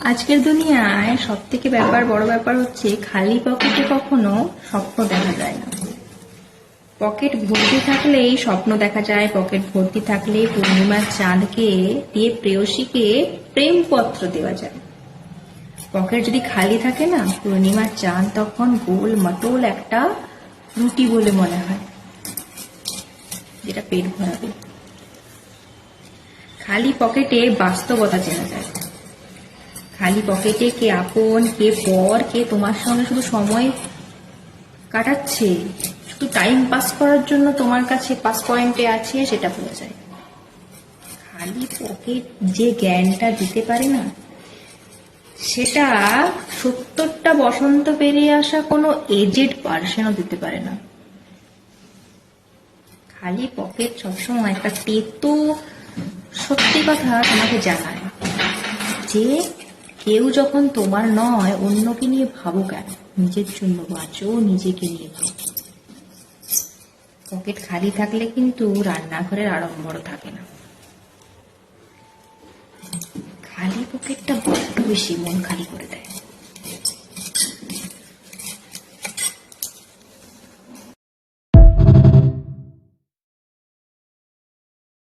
আজকের দুনিয়ায় সব থেকে ব্যাপার, বড় ব্যাপার হচ্ছে খালি পকেটে কখনো স্বপ্ন দেখা যায় না। পকেট ভর্তি থাকলেই স্বপ্ন দেখা যায়, পকেট ভর্তি থাকলে পূর্ণিমার চাঁদকে দিয়ে প্রেয়সীকে প্রেমপত্র দেওয়া যায়। পকেট যদি খালি থাকে না, পূর্ণিমার চাঁদ তখন গোল মটোল একটা রুটি বলে মনে হয়, যেটা পেট ভরাবে। খালি পকেটে বাস্তবতা চেনা যায়। খালি পকেটে কে আপন, কে পর, কে তোমার সঙ্গে শুধু সময় কাটাচ্ছে? শুধু টাইম পাস করার জন্য তোমার কাছে পাস পয়েন্টে আছে, সেটা বোঝা যায়। খালি পকেট যে জ্ঞানটা দিতে পারে না, সেটা সত্তরটা বসন্ত পেরিয়ে আসা কোনো এজেড পার্সনও দিতে পারে না। খালি পকেট সবসময় একটা তেতো, সত্যি কথা তোমাকে জানায় যে কেউ যখন তোমার নয়, অন্যকে নিয়ে ভাবো কেন নিজের জন্য বাঁচো, নিজেকে নিয়ে ভাবো। পকেট খালি থাকলে কিন্তু রান্নাঘরের আড়ম্বর থাকে না। খালি পকেটটা বড্ড বেশি, মন খালি করে।